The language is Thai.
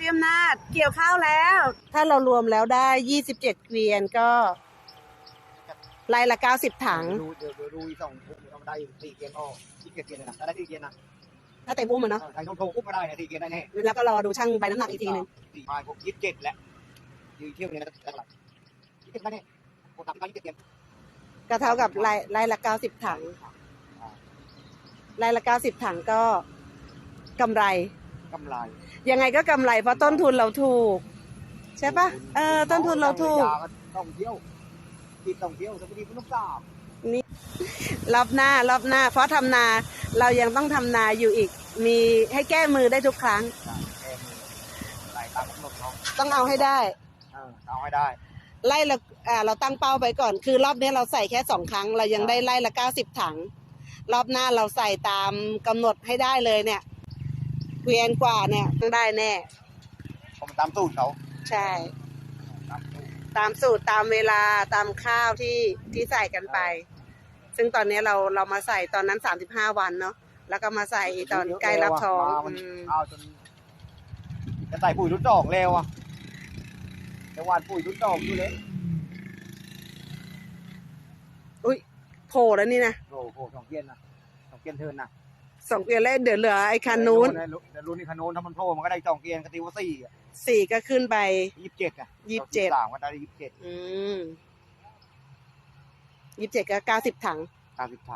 พี่อำนาจเกี่ยวข้าวแล้ว ถ้าเรารวมแล้วได้ยี่สิบเจ็ดเกวียนก็ไร่ละเก้าสิบถัง ดูเดี๋ยวเดี๋ยวดูอีกสองปุ๊บเราได้สี่เกียร์ออกสี่เกียร์เกียร์เลยนะถ้าได้สี่เกียร์นะถ้าเต็มอุ้มมันเนาะใครโทรปุ๊บก็ได้นะสี่เกียร์ได้แน่แล้วก็รอดูช่างไปน้ำหนักอีกทีหนึงสี่พายผมยี่สิบเจ็ดแล้วยืนเที่ยวเนี่ยนะได้เท่าไหร่ยี่สิบเจ็ดได้แน่ผมทำการยี่สิบเจ็ดเกียร์ก็เท่ากับไร่ไร่ละเก้าสิบถังไร่ละเก้าสิบถังก็กำไร กำไรยังไงก็กำไรเพราะต้นทุนเราถูก ใช่ปะเออต้นทุนเราถูก ต้องเที่ยวทีต้องเที่ยวสวัสดีคุณลูกสาวรอบหน้ารอบหน้า เพราะทำนาเรายังต้องทำนาอยู่อีก มีให้แก้มือได้ทุกครั้ง แกมือไหลตามกำหนดเขาต้องเอาให้ได้ เออเอาให้ได้ไล่ละอ่าเราตั้งเป้าไปก่อน คือรอบนี้เราใส่แค่สองครั้ง เรายังได้ไล่ละเก้าสิบถัง รอบหน้าเราใส่ตามกำหนดให้ได้เลยเนี่ย เกวียนกว่าเนี่ยต้องได้แน่ผมตามตูดเขาใช่ตามตูดตามสูตรตามเวลาตามข้าวที่ที่ใส่กันไป ซึ่งตอนนี้เราเรามาใส่ตอนนั้นสามสิบห้าวันเนาะแล้วก็มาใส่ตอนใกล้รับท้องมามันอืมเอาจนจะใส่ปุ๋ยรุ่นดอกเร็วอะจะหวานปุ๋ยรุ่นดอกอยู่เลยโผล่แล้วนี่นะโอ้โหสองเกียนนะสองเกียนเทินนะ สองเกวียนแล้วเดี๋ยวเหลือไอ้คันนู้นเดี๋ยวรุ่นนี้คันนู้นถ้ามันโผล่มันก็ได้สองเกียนกตีว่าสี่สี่ก็ขึ้นไปยี่สิบเจ็ดอะยี่สิบเจ็ดสามก็ได้ยี่สิบเจ็ดอืมยี่สิบเจ็ดก็เก้าสิบถังเก้าสิบถัง